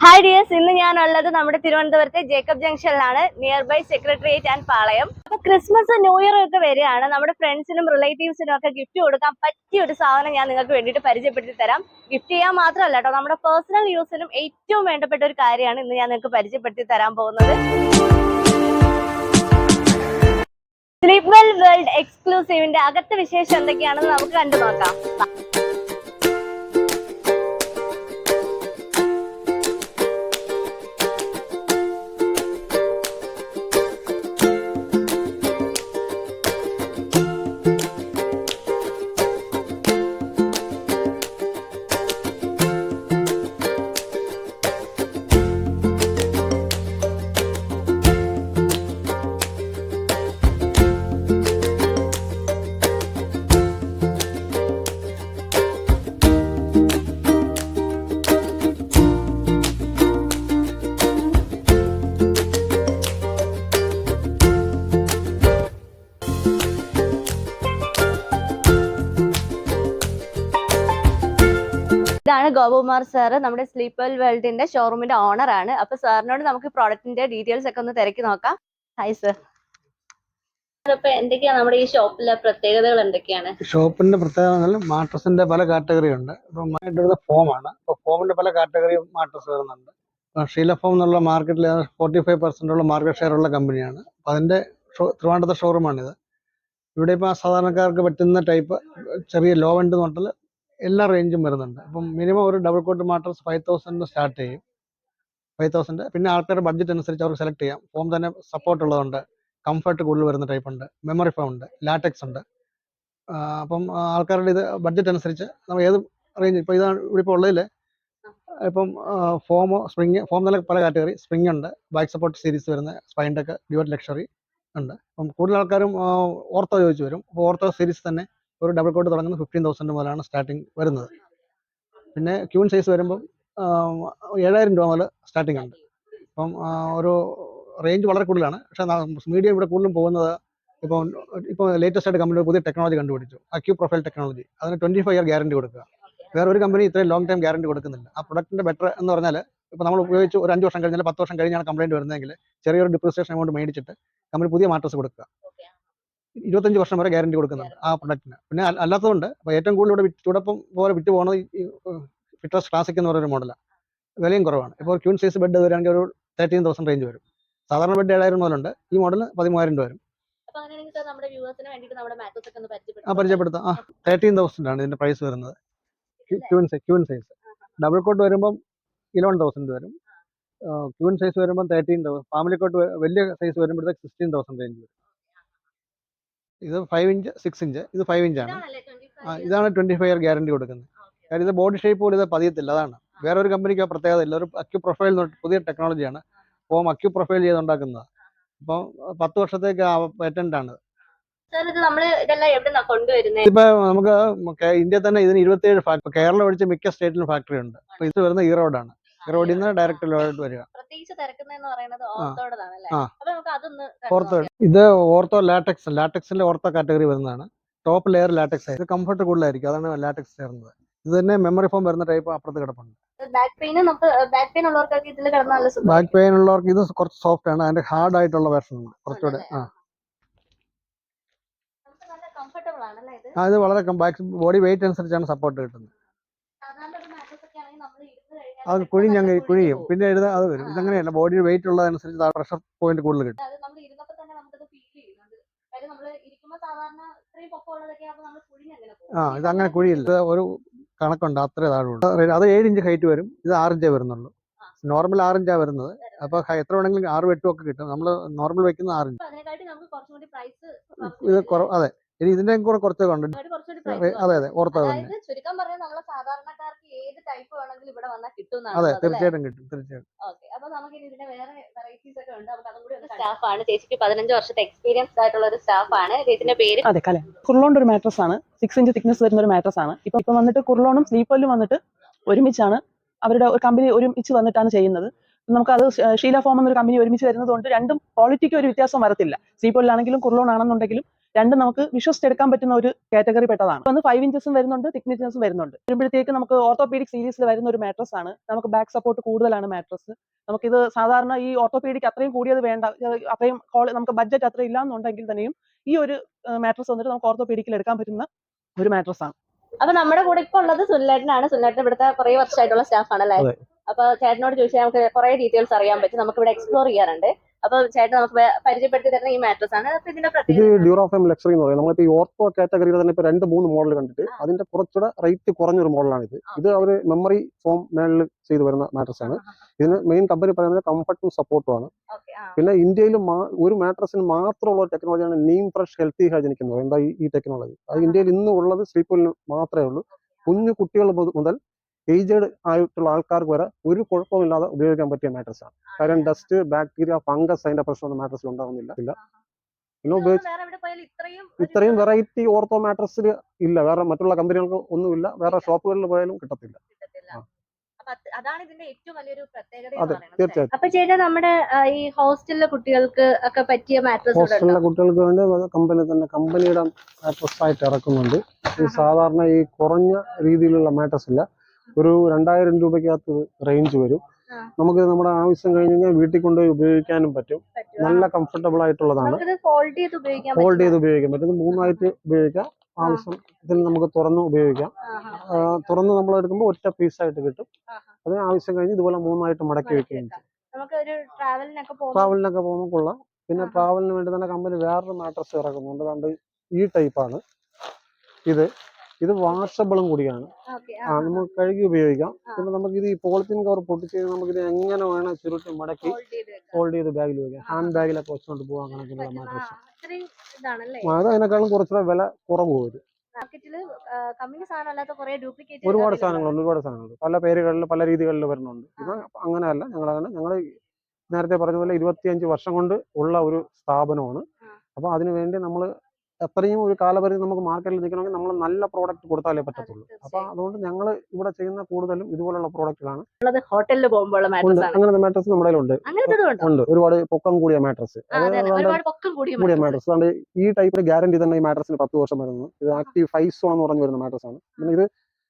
Hi dears ഇന്ന് ഞാൻ ഉള്ളത് നമ്മുടെ തിരുവനന്തപുരത്തെ Jacob ജംഗ്ഷനിലാണ്. Near by secretariat and Palayam അപ്പൊ ക്രിസ്മസ് ന്യൂ ഇയർ ഒക്കെ വരികയാണ്. നമ്മുടെ ഫ്രണ്ട്സിനും റിലേറ്റീവ്സിനും ഒക്കെ ഗിഫ്റ്റ് കൊടുക്കാൻ പറ്റിയ ഒരു സാധനം ഞാൻ നിങ്ങൾക്ക് വേണ്ടിയിട്ട് പരിചയപ്പെടുത്തി തരാം. ഗിഫ്റ്റ് ചെയ്യാൻ മാത്രമല്ല കേട്ടോ നമ്മുടെ പേഴ്സണൽ യൂസിനും ഏറ്റവും വേണ്ടപ്പെട്ട ഒരു കാര്യമാണ് ഇന്ന് ഞാൻ നിങ്ങൾക്ക് പരിചയപ്പെടുത്തി തരാൻ പോകുന്നത്. സ്ലീപ് വെൽ വേൾഡ് എക്സ്ക്ലൂസീവിന്റെ അകത്തെ വിശേഷം എന്തൊക്കെയാണെന്ന് നമുക്ക് കണ്ടു നോക്കാം ഗോപകുമാർ സാർ നമ്മുടെ സ്ലീപ്പർ വേൾഡിന്റെ ഷോറൂമിന്റെ ഓണർ ആണ്. അപ്പൊ സാറിനോട് നമുക്ക് പ്രോഡക്റ്റിന്റെ ഡീറ്റെയിൽസ് ഒക്കെ ഒന്ന് തിരക്കി നോക്കാം. ഹായ് സർ അപ്പൊ എന്തൊക്കെയാണ് നമ്മുടെ ഈ ഷോപ്പിലെ പ്രത്യേകതകൾ എന്തൊക്കെയാണ്? ഷോപ്പിന്റെ പ്രത്യേകത മാട്രസിന്റെ പല കാറ്റഗറി ഉണ്ട് ഇപ്പം വരുന്നത് ഫോമാണ് അപ്പോൾ ഫോമിന്റെ പല കാറ്റഗറി മാട്രസ് വരുന്നുണ്ട് ഇപ്പം ഷീല ഫോം എന്നുള്ള മാർക്കറ്റിൽ ഫോർട്ടി ഫൈവ് പെർസെന്റ് ഉള്ള മാർക്കറ്റ് ഷെയർ ഉള്ള കമ്പനിയാണ് അപ്പൊ അതിന്റെ തിരുവനന്തപുരത്തെ ട്രിവാൻഡത്തെ ഷോറൂമാണിത് ഇവിടെ ഇപ്പോൾ സാധാരണക്കാർക്ക് പറ്റുന്ന ടൈപ്പ് ചെറിയ ലോ എൻഡ് തൊട്ടിൽ എല്ലാ റേഞ്ചും വരുന്നുണ്ട്. അപ്പം മിനിമം ഒരു double cot mattress five thousand start ചെയ്യും. ഫൈവ് തൗസൻഡ് പിന്നെ ആൾക്കാരുടെ ബഡ്ജറ്റ് അനുസരിച്ച് അവർക്ക് സെലക്ട് ചെയ്യാം. ഫോം തന്നെ സപ്പോർട്ട് ഉള്ളതുണ്ട്. കംഫർട്ട് കൂടുതൽ വരുന്ന ടൈപ്പ് ഉണ്ട്. മെമ്മറി ഫോം ഉണ്ട്. ലാറ്റക്സ് ഉണ്ട്. അപ്പം ആൾക്കാരുടെ ഇത് ബഡ്ജറ്റ് അനുസരിച്ച് നമ്മൾ ഏത് റേഞ്ച് ഇപ്പോൾ ഇതാണ് ഇവിടെ ഇപ്പോൾ ഉള്ളതിൽ ഇപ്പം ഫോം സ്പ്രിങ് ഫോം തന്നെ പല കാറ്റഗറി സ്പ്രിങ് ഉണ്ട്. ബൈക്ക് സപ്പോർട്ട് സീരീസ് വരുന്ന. സ്പൈൻഡൊക്കെ ഡ്യൂർ ലക്ഷറി ഉണ്ട്. അപ്പം കൂടുതൽ ആൾക്കാരും ഓർത്തോ ചോദിച്ചു വരും. അപ്പോൾ ഓർത്തോ സീരീസ് തന്നെ ഒരു ഡബിൾ കോട്ട് തുടങ്ങുന്നത് ഫിഫ്റ്റീൻ തൗസൻഡ് മുതലാണ് സ്റ്റാർട്ടിങ് വരുന്നത്. പിന്നെ ക്യൂൺ സൈസ് വരുമ്പം ഏഴായിരം രൂപ മുതൽ സ്റ്റാർട്ടിംഗ് ഉണ്ട് അപ്പം ഒരു റേഞ്ച് വളരെ കൂടുതലാണ്. പക്ഷേ മീഡിയം ഇവിടെ കൂടുതലും പോകുന്നത് ഇപ്പോൾ ഇപ്പോൾ ലേറ്റസ്റ്റ് ആയിട്ട് കമ്പനി പുതിയ ടെക്നോളജി കണ്ടുപിടിച്ചു. അക്യൂ പ്രൊഫൈൽ ടെക്നോളജി അതിന് ട്വന്റി ഫൈവ് ഇയർ ഗ്യാരണ്ടി കൊടുക്കുക. വേറെ ഒരു കമ്പനി ഇത്രയും ലോങ് ടൈം ഗ്യാരണ്ടി കൊടുക്കുന്നില്ല. ആ പ്രൊഡക്റ്റിന്റെ ബെറ്റർ എന്ന് പറഞ്ഞാൽ ഇപ്പോൾ നമ്മൾ ഉപയോഗിച്ച് ഒരു അഞ്ച് വർഷം കഴിഞ്ഞാൽ പത്ത് വർഷം കഴിഞ്ഞാണ് കംപ്ലൈന്റ് വരുന്നതെങ്കിൽ ചെറിയൊരു ഡിപ്രിസിയേഷൻ എമൗണ്ട് മേടിച്ചിട്ട് കമ്പനി പുതിയ മാട്രസ് കൊടുക്കുക. ഇരുപത്തഞ്ച് വർഷം വരെ ഗ്യാരണ്ടി കൊടുക്കുന്നുണ്ട് ആ പ്രൊഡക്റ്റിന് പിന്നെ അല്ല- അല്ലാത്തതുകൊണ്ട് അപ്പോൾ ഏറ്റവും കൂടുതൽ ഇവിടെ ചൂടപ്പം പോലെ വിറ്റ് പോകുന്നത് ഈ ഫിറ്റ്നസ് ക്ലാസിക് എന്ന് പറയുന്ന മോഡലാണ് വിലയും കുറവാണ്. ഇപ്പോൾ ക്യൂൺ സൈസ് ബെഡ് വരികയാണെങ്കിൽ ഒരു തേർട്ടീൻ തൗസൻഡ് റേഞ്ച് വരും. സാധാരണ ബെഡ് ഏഴായിരം മുതലുണ്ട് ഈ മോഡൽ പതിമൂവായിരം രൂപ വരും. ആ പരിചയപ്പെടുത്താം. ആ തേർട്ടീൻ തൗസൻഡ് ആണ് ഇതിന്റെ പ്രൈസ് വരുന്നത്. Queen size queen size double cot വരുമ്പം ഇലവൻ തൗസൻഡ് വരും. ക്യൂൺ സൈസ് വരുമ്പം തേർട്ടീൻ തൗസൻഡ് ഫാമിലി കോട്ട് വലിയ സൈസ് വരുമ്പോഴത്തേക്ക് സിക്സ്റ്റീൻ തൗസൻഡ് റേഞ്ച് വരും. ഇത് ഫൈവ് ഇഞ്ച് സിക്സ് ഇഞ്ച് ഇത് ഫൈവ് ഇഞ്ചാണ് ഇതാണല്ലേ? 25 ആ, ഇതാണ് ട്വന്റി ഫൈവ് ഇയർ ഗ്യാരണ്ടി കൊടുക്കുന്നത്. കാര്യം ഇത് ബോഡി ഷേപ്പ് പോലും ഇത് പതിയത്തില്ല. അതാണ്. വേറെ ഒരു കമ്പനിക്ക് ആ പ്രത്യേകത ഇല്ല. ഒരു അക്യു പ്രൊഫൈൽ പുതിയ ടെക്നോളജിയാണ് ഫോം അക്യു പ്രൊഫൈൽ ചെയ്ത് ഉണ്ടാക്കുന്നത് അപ്പം പത്ത് വർഷത്തേക്ക് പേറ്റന്റ് ആണ്. ഇപ്പൊ നമുക്ക് ഇന്ത്യ തന്നെ ഇതിന് ഇരുപത്തിയേഴ് കേരളം ഒഴിച്ച് മിക്ക സ്റ്റേറ്റിലും ഫാക്ടറി ഉണ്ട്. അപ്പൊ ഇത് വരുന്ന ഈറോഡാണ് ഈറോഡിൽ നിന്ന് ഡയറക്റ്റ് ലോഡ് വരിക. ഓർത്തോ ഇത് ഓർത്തോ ലാറ്റക്സ്. ലാറ്റക്സിന്റെ ഓർത്തോ കാറ്റഗറി വരുന്നതാണ്. ടോപ്പ് ലെയർ ലാറ്റക്സ് ഇത് കംഫർട്ട് കൂടുതലായിരിക്കും. അതാണ് ലാറ്റക്സ് ചേർന്നത്. ഇത് തന്നെ മെമ്മറി ഫോം വരുന്ന ടൈപ്പ് അപ്പുറത്ത് കിടപ്പുണ്ട്. ബാക്ക് പെയിൻ ഉള്ളവർക്ക് ഇത് കുറച്ച് സോഫ്റ്റ് ആണ്. അതിന്റെ ഹാർഡ് ആയിട്ടുള്ള വേർഷൻ ഉണ്ട്. കുറച്ചുകൂടെ ആ, ഇത്? വളരെ ബാക്ക് ബോഡി വെയിറ്റ് അനുസരിച്ചാണ് സപ്പോർട്ട് കിട്ടുന്നത് സാധാരണ ഒരു മാട്രസ് ഒക്കെ ആണെങ്കിൽ നമ്മൾ ഇരുന്ന് കഴിഞ്ഞാൽ അത് കുഴിഞ്ഞ് അങ്ങ് കുഴിയും. പിന്നെ എഴുതാ അത് വരും. ഇതങ്ങനെയല്ല. ബോഡി വെയിറ്റ് ഉള്ളതനുസരിച്ച് പ്രഷർ പോയിന്റ് കൂടുതൽ കിട്ടും. അത് നമ്മൾ തന്നെ നമുക്കത് ഫീൽ ചെയ്യുന്നുണ്ട് കാര്യം നമ്മൾ ഇരിക്കുമ്പോൾ സാധാരണ ഇത്രയും ആകുമ്പോൾ നമ്മൾ പോകും. ആ ഇത് അങ്ങനെ കുഴിയില്ല. ഇത് ഒരു കണക്കുണ്ട്. അത്രേ താഴുള്ളൂ അത് ഏഴ് ഇഞ്ച് ഹൈറ്റ് വരും. ഇത് ആറിഞ്ചേ വരുന്നുള്ളൂ. നോർമൽ ആറിഞ്ചാ വരുന്നത്. അപ്പൊ എത്ര വേണമെങ്കിലും ആറ് വെട്ടും ഒക്കെ കിട്ടും. നമ്മൾ നോർമൽ വെക്കുന്ന ആറിഞ്ച് ഇത് കുറവ് അതെ. ഇനി ഇതിന്റെ കൂടെ കുറച്ചൊക്കെ ഉണ്ട്. കുറച്ചുകൂടി അതെ അതെ ഓർത്തോ തന്നെ. ചുരുക്കം പറഞ്ഞാൽ നമ്മളെ വേണമെങ്കിലും ഇവിടെ വന്നാൽ കിട്ടും അതെ തീർച്ചയായിട്ടും കിട്ടും തീർച്ചയായിട്ടും. ഓക്കെ അപ്പൊ നമുക്ക് ഇതിന്റെ വേറെ വെറൈറ്റീസ് ഒക്കെ ഉണ്ട് അപ്പൊ അതും കൂടി സ്റ്റാഫ് ആണ് ചേച്ചിക്ക് പതിനഞ്ച് വർഷത്തെ എക്സ്പീരിയൻസ് ആയിട്ടുള്ള ഒരു സ്റ്റാഫ് ആണ് ചേച്ചിന്റെ പേര്? അതെ കല കുർലോണിന്റെ ഒരു മാട്രസ് ആണ്. സിക്സ് ഇഞ്ച് തിക്നെസ് വരുന്ന ഒരു മാട്രസ് ആണ്. ഇപ്പൊ ഇപ്പൊ വന്നിട്ട് കുർലോണും സ്ലീപ്പലും വന്നിട്ട് ഒരുമിച്ചാണ് അവരുടെ ഒരു കമ്പനി ഒരുമിച്ച് വന്നിട്ടാണ് ചെയ്യുന്നത്. നമുക്ക് അത് ഷീല ഫോം എന്നൊരു കമ്പനി ഒരുമിച്ച് വരുന്നത് കൊണ്ട് രണ്ടും ക്വാളിറ്റിക്ക് ഒരു വ്യത്യാസം വരത്തില്ല. സീപ്പോളിലാണെങ്കിലും കുർലോൺ ആണെന്നുണ്ടെങ്കിലും രണ്ടും നമുക്ക് വിശ്വസിച്ചെടുക്കാൻ പറ്റുന്ന ഒരു കാറ്റഗറി പെട്ടതാണ്. വന്ന് ഫൈവ് ഇഞ്ചസും വരുന്നുണ്ട് തിക്നെസ്സും വരുന്നുണ്ട്. വരുമ്പോഴത്തേക്ക് നമുക്ക് ഓർത്തോപീഡിക് സീരീസിൽ വരുന്ന ഒരു മാട്രസ് ആണ്. നമുക്ക് ബാക്ക് സപ്പോർട്ട് കൂടുതലാണ് മാട്രസ് നമുക്കിത് സാധാരണ ഈ ഓർത്തോപീഡിക് അത്രയും കൂടിയത് വേണ്ട അത്രയും നമുക്ക് ബഡ്ജറ്റ് അത്രയും ഇല്ലാന്നുണ്ടെങ്കിൽ തന്നെയും ഈ ഒരു മാട്രസ് വന്നിട്ട് നമുക്ക് ഓർത്തോപീഡിക്കിൽ എടുക്കാൻ പറ്റുന്ന ഒരു മാട്രസ് ആണ്. അപ്പൊ നമ്മുടെ കൂടെ ഇപ്പൊ ഉള്ളത് സുനിലേട്ടനാണ്. സുനിലേട്ടൻ ഇവിടുത്തെ കുറെ വർഷമായിട്ടുള്ള സ്റ്റാഫ് ആണല്ലേ? അതെ. അപ്പൊ ചേട്ടനോട് ചോദിച്ചാൽ നമുക്ക് കുറെ ഡീറ്റെയിൽസ് അറിയാൻ പറ്റും. നമുക്ക് ഇവിടെ എക്സ്പ്ലോർ ചെയ്യാറുണ്ട് അപ്പൊ ചേട്ടൻ നമുക്ക് പരിചയപ്പെടുത്തി തരുന്ന ഈ മാട്രസ് ആണ്. അപ്പൊ ഇതിന്റെ ഇത് ഡ്യൂറോഫെം ലക്ഷറി എന്ന് പറയുന്നത് നമ്മളിപ്പോ ഈ ഓർത്തോ കാറ്റഗറിയിൽ തന്നെ ഇപ്പൊ രണ്ട് മൂന്ന് മോഡൽ കണ്ടിട്ട്. അതിന്റെ കുറച്ചുകൂടെ റേറ്റ് കുറഞ്ഞൊരു മോഡലാണ് ഇത്. ഇത് അവർ മെമ്മറി ഫോം മേളിൽ ചെയ്തു വരുന്ന മാട്രസ് ആണ്. ഇതിന് മെയിൻ കമ്പനി പറയുന്നത് കംഫർട്ടും സപ്പോർട്ടും ആണ്. പിന്നെ ഇന്ത്യയിൽ ഒരു മാട്രസിന് മാത്രമുള്ള ടെക്നോളജിയാണ് നീം ഫ്രഷ് ഹെൽത്തി ഹൈജനിക് എന്ന് പറയുന്നത്. എന്താ ഈ- ടെക്നോളജി അത് ഇന്ത്യയിൽ ഇന്നും ഉള്ളത് സ്ലീപ്പിൽ മാത്രമേ ഉള്ളൂ. കുഞ്ഞു കുട്ടികൾ മുതൽ ഏജഡ് ആയിട്ടുള്ള ആൾക്കാർക്ക് വരെ ഒരു കുഴപ്പമില്ലാതെ ഉപയോഗിക്കാൻ പറ്റിയ മാട്രസ് ആണ്. കാരണം ഡസ്റ്റ് ബാക്ടീരിയ ഫംഗസ് അതിന്റെ പ്രശ്നമൊന്നും മാട്രസിൽ ഉണ്ടാവുന്നില്ല. ഇല്ല പിന്നെ ഉപയോഗിച്ച് ഇത്രയും വെറൈറ്റി ഓർത്തോ മാട്രസിൽ ഇല്ല. വേറെ മറ്റുള്ള കമ്പനികൾക്ക് ഒന്നുമില്ല. വേറെ ഷോപ്പുകളിൽ പോയാലും കിട്ടത്തില്ല. അതാണ് ഇതിന്റെ ഏറ്റവും വലിയൊരു പ്രത്യേകത. അപ്പൊ ചേട്ടാ നമ്മുടെ ഈ ഹോസ്റ്റലിലെ കുട്ടികൾക്ക് ഒക്കെ പറ്റിയ മാട്രസ് ഹോസ്റ്റലിലെ കുട്ടികൾക്ക് വേണ്ടി കമ്പനി തന്നെ കമ്പനിയുടെ മാട്രസ് ആയിട്ട് ഇറക്കുന്നുണ്ട്. ഈ സാധാരണ ഈ കുറഞ്ഞ രീതിയിലുള്ള മാട്രസ് ഇല്ല. ഒരു രണ്ടായിരം രൂപയ്ക്കകത്ത് റേഞ്ച് വരും. നമുക്ക് നമ്മുടെ ആവശ്യം കഴിഞ്ഞ് കഴിഞ്ഞാൽ വീട്ടിൽ കൊണ്ടുപോയി ഉപയോഗിക്കാനും പറ്റും. നല്ല കംഫർട്ടബിൾ ആയിട്ടുള്ളതാണ്. ഫോൾഡ് ചെയ്ത് ഉപയോഗിക്കാൻ പറ്റും. മൂന്നായിട്ട് ഉപയോഗിക്കാം. ആവശ്യത്തിന് നമുക്ക് തുറന്ന് ഉപയോഗിക്കാം. തുറന്ന് നമ്മൾ എടുക്കുമ്പോൾ ഒറ്റ പീസായിട്ട് കിട്ടും. അത് അതിന് ആവശ്യം കഴിഞ്ഞ് ഇതുപോലെ മൂന്നായിട്ട് മടക്കി വെക്കുകയും ട്രാവലിനൊക്കെ പോകുമ്പോൾ കൊള്ളാം. പിന്നെ ട്രാവലിന് വേണ്ടി തന്നെ കമ്പനി വേറൊരു മാട്രസ് ഇറക്കുന്നുണ്ട്. അതുകൊണ്ട് ഈ ടൈപ്പാണ് ഇത് ഇത് വാഷബിളും കൂടിയാണ്. ആ നമുക്ക് കഴുകി ഉപയോഗിക്കാം. പിന്നെ നമുക്ക് ഇത് ഈ പോളിത്തീൻ കവർ പൊട്ടിച്ച് നമുക്ക് ഇത് എങ്ങനെ വേണം ചുരുട്ടി മടക്കി ഫോൾഡ് ചെയ്ത് ബാഗിൽ വെക്കാം. ഹാൻഡ് ബാഗിലൊക്കെ വെച്ചുകൊണ്ട് പോകാൻ. ആ, മാട്രസ് അത് അതിനേക്കാളും കുറച്ചുകൂടെ വില കുറവ് വരും. ഒരുപാട് സാധനങ്ങളുണ്ട് ഒരുപാട് സാധനങ്ങളുണ്ട്. പല പേരുകളിൽ പല രീതികളിൽ വരുന്നുണ്ട്. ഇത് അങ്ങനെയല്ല. ഞങ്ങൾ അങ്ങനെ ഞങ്ങൾ നേരത്തെ പറഞ്ഞ പോലെ ഇരുപത്തിയഞ്ച് വർഷം കൊണ്ട് ഉള്ള ഒരു സ്ഥാപനമാണ്. അപ്പോൾ അപ്പൊ അതിനു വേണ്ടി നമ്മൾ എത്രയും ഒരു കാലപരിധി നമുക്ക് മാർക്കറ്റിൽ നിൽക്കണമെങ്കിൽ നമ്മൾ നല്ല പ്രോഡക്റ്റ് കൊടുത്താലേ പറ്റത്തുള്ളൂ. അപ്പൊ അതുകൊണ്ട് ഞങ്ങൾ ഇവിടെ ചെയ്യുന്ന കൂടുതലും ഇതുപോലുള്ള പ്രോഡക്റ്റുകളാണ് ഹോട്ടലിൽ പോകുമ്പോൾ അങ്ങനത്തെ മാട്രസ് നമ്മുടെ ഉണ്ട്? ഉണ്ട്. ഒരുപാട് പൊക്കം കൂടിയ മാട്രസ് കൂടിയ. മാട്രസ് അതുകൊണ്ട് ഈ ടൈപ്പിൽ ഗ്യാരണ്ടി തന്നെ ഈ മാട്രസിന് പത്ത് വർഷം വരുന്നു. ഇത് ആക്റ്റീവ് സോൺ എന്ന് പറഞ്ഞു വരുന്ന മാട്രസ് ആണ്. പിന്നെ ഇത്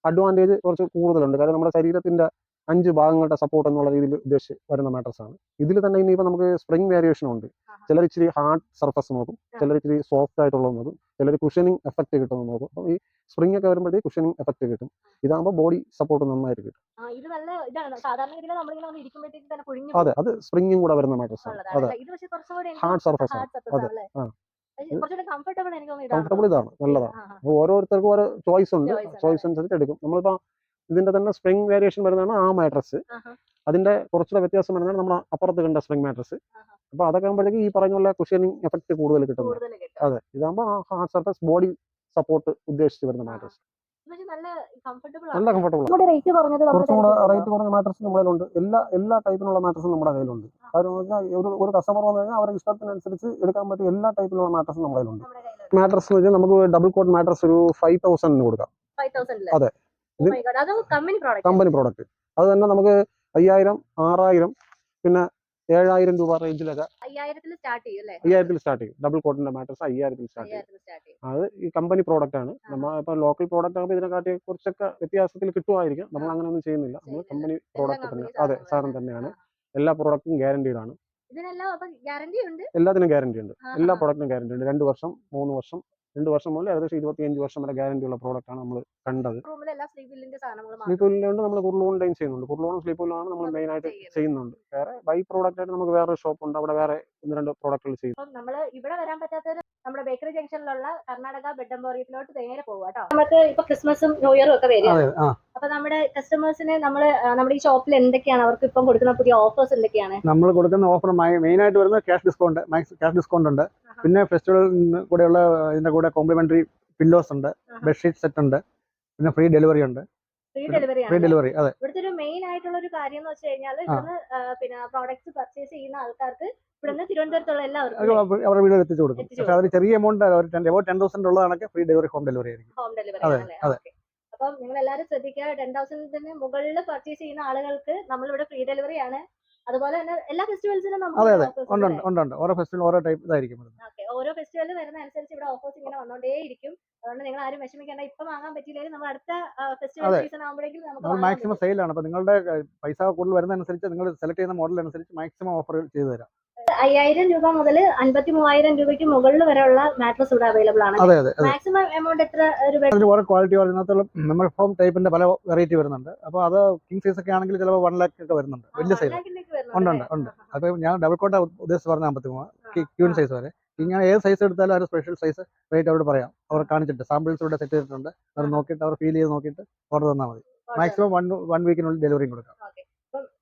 അഡ്വാന്റേജ് കുറച്ച് കൂടുതലുണ്ട്. കാരണം നമ്മുടെ ശരീരത്തിന്റെ അഞ്ച് ഭാഗങ്ങളുടെ സപ്പോർട്ട് എന്നുള്ള രീതിയിൽ ഉദ്ദേശിച്ച് വരുന്ന മാട്രസ് ആണ്. ഇതിൽ തന്നെ ഇനിയിപ്പോൾ നമുക്ക് സ്പ്രിംഗ് വേരിയേഷൻ ഉണ്ട്. ചിലർ ഇച്ചിരി ഹാർഡ് സർഫസ് നോക്കും. ചിലർ ഇച്ചിരി സോഫ്റ്റ് ആയിട്ടുള്ളത് നോക്കും. ചിലർ കുഷനിങ് എഫക്റ്റ് കിട്ടുന്നത് നോക്കും. അപ്പോൾ ഈ സ്പ്രിംഗ് ഒക്കെ വരുമ്പോഴത്തേക്ക് കുഷനിങ് എഫക്റ്റ് കിട്ടും. ഇതാകുമ്പോൾ ബോഡി സപ്പോർട്ട് നന്നായിട്ട് കിട്ടും. അതെ അത് സ്പ്രിംഗും കൂടെ വരുന്ന മാട്രസ് ആണ്. അതെ. ഹാർഡ് സർഫസ് ആണ്. അതെ. ആ. കംഫർട്ടബിൾ ഇതാണ്. നല്ലതാണ്. ഓരോരുത്തർക്കും ഓരോ ചോയ്സ് ഉണ്ട്, ചോയ്സ് അനുസരിച്ച് എടുക്കും. നമ്മളിപ്പോ ഇതിന്റെ തന്നെ സ്പ്രിംഗ് വേരിയേഷൻ വരുന്നതാണ് ആ മാട്രസ് അതിന്റെ കുറച്ചുകൂടെ വ്യത്യാസം വരുന്നതാണ് നമ്മൾ അപ്പുറത്ത് കണ്ട സ്പ്രിംഗ് മാട്രസ്. അപ്പൊ അതൊക്കെ ആകുമ്പോഴത്തേക്ക് ഈ പറഞ്ഞ പോലെ കുഷ്യനിങ് എഫക്ട് കൂടുതൽ കിട്ടുന്നത്. കൂടുതൽ കിട്ടും. അതെ. ഇതാകുമ്പോൾ ഹാർഡ് സർഫസ് ബോഡി സപ്പോർട്ട് ഉദ്ദേശിച്ച് വരുന്ന മാട്രസ് നല്ല കംഫർട്ടബിൾ കുറച്ചും കൂടെ റേറ്റ് കുറഞ്ഞ മാട്രസ് നമ്മുടെ കയ്യിലുണ്ട്. എല്ലാ എല്ലാ ടൈപ്പിലുള്ള മാട്രസും നമ്മുടെ കയ്യിലുണ്ട്. കാരണം എന്ന് വെച്ചാൽ ഒരു ഒരു കസ്റ്റമർ വന്നു കഴിഞ്ഞാൽ അവരുടെ ഇഷ്ടത്തിനനുസരിച്ച് എടുക്കാൻ പറ്റിയ എല്ലാ ടൈപ്പിലുള്ള മാട്രസും നമ്മുടെ കയ്യിലുണ്ട്. നമ്മുടെ കയ്യിലുണ്ട്. മാട്രസ് എന്ന് വെച്ചാൽ നമുക്ക് ഡബിൾ കോട്ട് മാട്രസ് ഒരു ഫൈവ് തൗസൻഡിന് കൊടുക്കാം. അതെ. കമ്പനി പ്രോഡക്റ്റ് കമ്പനി പ്രോഡക്റ്റ് അത് തന്നെ നമുക്ക് അയ്യായിരം ആറായിരം പിന്നെ ഏഴായിരം രൂപ റേഞ്ചിലൊക്കെ അയ്യായിരത്തിൽ സ്റ്റാർട്ട് ചെയ്യും ഡബിൾ കോട്ടിന്റെ മാറ്റർസ് അയ്യായിരത്തിൽ സ്റ്റാർട്ട് ചെയ്യും. അത് ഈ കമ്പനി പ്രോഡക്റ്റ് ആണ്. നമ്മൾ ഇപ്പൊ ലോക്കൽ പ്രോഡക്റ്റ് ആകുമ്പോൾ ഇതിനെക്കാട്ടി കുറച്ചൊക്കെ വ്യത്യാസത്തിൽ കിട്ടുമായിരിക്കും. നമ്മൾ അങ്ങനെ ഒന്നും ചെയ്യുന്നില്ല. നമ്മൾ കമ്പനി പ്രോഡക്റ്റ് തന്നെ. അതെ സാധനം തന്നെയാണ്. എല്ലാ പ്രോഡക്റ്റും ഗ്യാരണ്ടീഡ് ആണ്. എല്ലാത്തിനും ഗ്യാരണ്ടി ഉണ്ട്. എല്ലാ. പ്രോഡക്റ്റിനും ഗ്യാരണ്ടി ഉണ്ട്. രണ്ട് വർഷം മൂന്ന് വർഷം രണ്ട് വർഷം മുതൽ ഏകദേശം ഇരുപത്തിയഞ്ച് വർഷം വരെ ഗ്യാരണ്ടി ഉള്ള പ്രോഡക്റ്റ് ആണ് നമ്മൾ കണ്ടത്. സ്ലീപ്പ് വീലിലുണ്ട് നമ്മൾ കുർലൂണിന്റെയും ചെയ്യുന്നുണ്ട്. കുർലൂണും സ്ലീപ്പ് വീലാണ് നമ്മൾ മെയിൻ ആയിട്ട്. ചെയ്യുന്നുണ്ട്. വേറെ ബൈ പ്രോഡക്റ്റ് ആയിട്ട് നമുക്ക് വേറെ ഷോപ്പ് ഉണ്ട്. അവിടെ വേറെ ഒന്ന് രണ്ട് പ്രോഡക്റ്റുകൾ ചെയ്യും നമ്മുടെ ബേക്കറി ജംഗ്ഷനിലുള്ള കർണാടക ബെഡ് എംപോറിയത്തിലോട്ട് നേരെ പോവുക കേട്ടോ നമുക്ക് ഇപ്പൊ ക്രിസ്മസും ന്യൂ ഇയറും ഒക്കെ വരിക. അതെ അപ്പൊ നമ്മുടെ കസ്റ്റമേഴ്സിന് നമ്മൾ നമ്മുടെ ഈ ഷോപ്പിൽ എന്തൊക്കെയാണ്? അവർക്ക് ഇപ്പം കൊടുക്കുന്ന പുതിയ ഓഫേഴ്സ് എന്തൊക്കെയാണ്? നമ്മൾ കൊടുക്കുന്ന ഓഫർ മെയിൻ ആയിട്ട് വരുന്നത് ക്യാഷ് ഡിസ്കൗണ്ട് ക്യാഷ് ഡിസ്കൗണ്ട് ഉണ്ട്. പിന്നെ ഫെസ്റ്റിവൽ കൂടെയുള്ള ഇതിന്റെ കൂടെ കോംപ്ലിമെന്ററി പില്ലോസ് ഉണ്ട് ബെഡ്ഷീറ്റ് സെറ്റ് ഉണ്ട് പിന്നെ ഫ്രീ ഡെലിവറി ഉണ്ട്. ഫ്രീ ഡെലിവറി ഫ്രീ ഡെലിവറി അതെ. ഇവിടുത്തെ ഒരു മെയിൻ ആയിട്ടുള്ള ഒരു കാര്യം എന്ന് വെച്ച് കഴിഞ്ഞാൽ ഇവിടുന്ന് പിന്നെ പ്രോഡക്ട്സ് പർച്ചേസ് ചെയ്യുന്ന ആൾക്കാർക്ക് ഇവിടുന്ന് തിരുവനന്തപുരത്തുള്ള അത് എല്ലാവർക്കും അവരുടെ വീട് എത്തിച്ചു കൊടുക്കും. പക്ഷെ അവർ ചെറിയ എമൗണ്ട് ഒരു ടെൻ തൗസൻഡ് ഉള്ളതാണെങ്കിൽ ഫ്രീ ഡെലിവറി ഹോം ഡെലിവറി ആയിരിക്കും. ഹോം ഡെലിവറി അതെ, അതെ. അപ്പം നിങ്ങൾ എല്ലാവരും ശ്രദ്ധിക്കുക. ടെൻ തൗസൻഡിന് മുകളിൽ പർച്ചേസ് ചെയ്യുന്ന ആളുകൾക്ക് നമ്മളിവിടെ ഫ്രീ ഡെലിവറി ആണ്. അതുപോലെ തന്നെ എല്ലാ ഫെസ്റ്റിവൽസിലും അതെ അതെ. ഉണ്ട് ഉണ്ട് ഉണ്ട് ഓരോ ഫെസ്റ്റിവൽ ഓരോ ടൈപ്പ് ഇതായിരിക്കും. ഓക്കെ ഓരോ ഫെസ്റ്റിവൽ വരുന്ന അനുസരിച്ച് ഇവിടെ ഓഫേഴ്സ് ഇങ്ങനെ വന്നോണ്ടേയിരിക്കും. അതുകൊണ്ട് നിങ്ങൾ ആരും വിഷമിക്കേണ്ട. ഇപ്പൊ വാങ്ങാൻ പറ്റിയില്ലെങ്കിൽ നമ്മൾ അടുത്ത ഫെസ്റ്റിവൽ സീസൺ ആകുമ്പോഴേക്കും നമുക്ക് സെയിൽ ആണ് മാക്സിമം സെയിലാണ് അപ്പോൾ നിങ്ങളുടെ പൈസ കൂടുതൽ വരുന്നതനുസരിച്ച് നിങ്ങൾ സെലക്ട് ചെയ്യുന്ന മോഡൽ അനുസരിച്ച് മാക്സിമം ഓഫർ ചെയ്തു തരാം. അയ്യായിരം രൂപ മുതൽ അൻപത്തി മൂവായിരം രൂപയ്ക്ക് മുകളിൽ വരെയുള്ള മാട്രസ് ഇവിടെ അവൈലബിൾ ആണ്. അതെ അതെ മാക്സിമം എമൗണ്ട് എത്ര രൂപ അതിന് ഓരോ ക്വാളിറ്റി ഇതിനകത്തുള്ള നമ്മൾ ഫോം ടൈപ്പിന്റെ പല വെറൈറ്റി വരുന്നുണ്ട്. അപ്പോൾ അത് കിങ് സൈസ് ഒക്കെ ആണെങ്കിൽ ചിലപ്പോൾ വൺ ലാക്ക് ഒക്കെ വരുന്നുണ്ട്. വലിയ സൈസ് ഉണ്ട് ഉണ്ട് ഉണ്ട്. അപ്പോൾ ഞാൻ ഡബിൾ കോട്ട ഉദ്ദേശിച്ച് പറഞ്ഞ അമ്പത്തി മൂന്ന് ക്യൂൺ സൈസ് വരെ. ഇങ്ങനെ ഏത് സൈസ് എടുത്താലും ഒരു സ്പെഷ്യൽ സൈസ് റേറ്റ് അവിടെ പറയാം. അവർ കാണിച്ചിട്ട് സാമ്പിൾസ് ഇവിടെ സെറ്റ് ചെയ്തിട്ടുണ്ട്. അവർ നോക്കിയിട്ട് അവർ ഫീൽ ചെയ്ത് നോക്കിയിട്ട് ഓർഡർ തന്നാൽ മതി. മാക്സിമം വൺ വൺ വീക്കിനുള്ളിൽ ഡെലിവറി കൊടുക്കാം.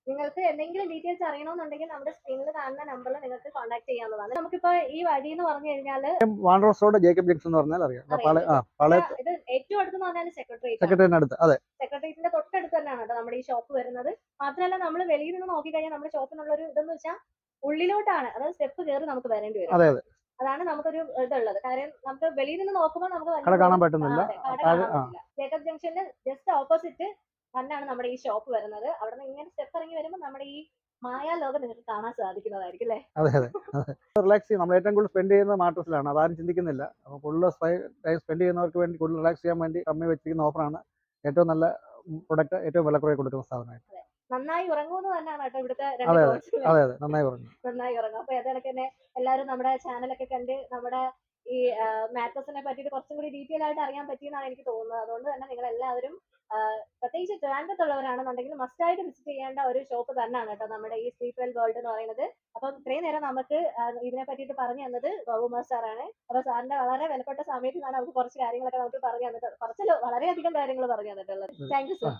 നിങ്ങൾക്ക് എന്തെങ്കിലും ഡീറ്റെയിൽസ് അറിയണമെന്നുണ്ടെങ്കിൽ നമ്മുടെ സ്ക്രീനിൽ കാണുന്ന നമ്പറിൽ നിങ്ങൾക്ക് കോൺടാക്ട് ചെയ്യാവുന്നതാണ്. നമുക്കിപ്പോ ഈ വഴി എന്ന് പറഞ്ഞു കഴിഞ്ഞാൽ റോഡ് ജേക്കബ് ജംഗ്ഷൻ എന്ന് പറഞ്ഞാൽ അറിയാം. ഇത് ഏറ്റവും അടുത്തെന്ന് പറഞ്ഞാൽ സെക്രട്ടറി സെക്രട്ടറിയുടെ അടുത്ത് അതെ. സെക്രട്ടേറിയറ്റിന്റെ തൊട്ടടുത്ത് തന്നെയാണ് കേട്ടോ നമ്മുടെ ഈ ഷോപ്പ് വരുന്നത്. മാത്രമല്ല നമ്മൾ വെളിയിൽ നിന്ന് നോക്കിക്കഴിഞ്ഞാൽ നമ്മുടെ ഷോപ്പിനുള്ള ഒരു ഇതെന്ന് വെച്ചാൽ ഉള്ളിലോട്ടാണ്. അതായത് സ്റ്റെപ്പ് കയറി നമുക്ക് വരേണ്ടി വരും. അതെ അതെ. അതാണ് നമുക്കൊരു ഇതുള്ളത്. കാര്യം നമുക്ക് വെളിയിൽ നിന്ന് നോക്കുമ്പോൾ നമുക്ക് കാണാൻ പറ്റുന്നില്ല. ജേക്കബ് ജംഗ്ഷന്റെ ജസ്റ്റ് ഓപ്പോസിറ്റ് തന്നെയാണ് നമ്മുടെ ഈ ഷോപ്പ് വരുന്നത്. അവിടെ നിന്ന് ഇങ്ങനെ സ്റ്റെപ്പ് ഇറങ്ങി വരുമ്പോൾ നമ്മുടെ ഈ മായാലോകം നിങ്ങൾക്ക് കാണാൻ സാധിക്കുന്നതായിരിക്കും അല്ലേ? അതെ അതെ റിലാക്സ് ചെയ്യും. നമ്മൾ ഏറ്റവും കൂടുതൽ സ്പെൻഡ് ചെയ്യുന്നത് മാട്രസിലാണ് അതാരും ചിന്തിക്കുന്നില്ല. അപ്പോൾ കൂടുതൽ ടൈം സ്പെൻഡ് ചെയ്യുന്നവർക്ക് വേണ്ടി കൂടുതൽ റിലാക്സ് ചെയ്യാൻ വേണ്ടി കമ്മി വെച്ചിരിക്കുന്ന ഓഫറാണ് ഏറ്റവും നല്ല പ്രൊഡക്റ്റ് ഏറ്റവും വില വിലക്കുറവ് കൊടുക്കുന്ന സ്ഥാപനമായിട്ട് നന്നായി ഉറങ്ങുമെന്ന് തന്നെയാണ് കേട്ടോ ഇവിടുത്തെ അതെ അതെ. നന്നായി ഉറങ്ങും നന്നായി ഉറങ്ങും. അപ്പൊ ഏതൊക്കെ തന്നെ എല്ലാവരും നമ്മുടെ ചാനലൊക്കെ കണ്ട് നമ്മുടെ ഈ മാട്രസിനെ പറ്റിയിട്ട് കുറച്ചും കൂടി ഡീറ്റെയിൽ ആയിട്ട് അറിയാൻ പറ്റിയെന്നാണ് എനിക്ക് തോന്നുന്നത്. അതുകൊണ്ട് തന്നെ നിങ്ങൾ എല്ലാവരും പ്രത്യേകിച്ച് ട്രിവാൻഡ്രത്തുള്ളവരാണെന്നുണ്ടെങ്കിൽ മസ്റ്റ് ആയിട്ട് വിസിറ്റ് ചെയ്യേണ്ട ഒരു ഷോപ്പ് തന്നെയാണ് കേട്ടോ നമ്മുടെ ഈ സ്ലീപ്വെൽ വേൾഡ് എന്ന് പറയുന്നത്. അപ്പം ഇത്രയും നേരം നമുക്ക് ഇതിനെ പറ്റിയിട്ട് പറഞ്ഞു തന്നത് ഗോകുമാർ സാറാണ്. അപ്പൊ സാറിന്റെ വളരെ വിലപ്പെട്ട സമയത്ത് ഞാൻ നമുക്ക് കുറച്ച് കാര്യങ്ങളൊക്കെ നമുക്ക് പറഞ്ഞു തന്നിട്ട് കുറച്ച് വളരെയധികം കാര്യങ്ങൾ പറഞ്ഞു തന്നിട്ടുള്ളത്. Thank you sir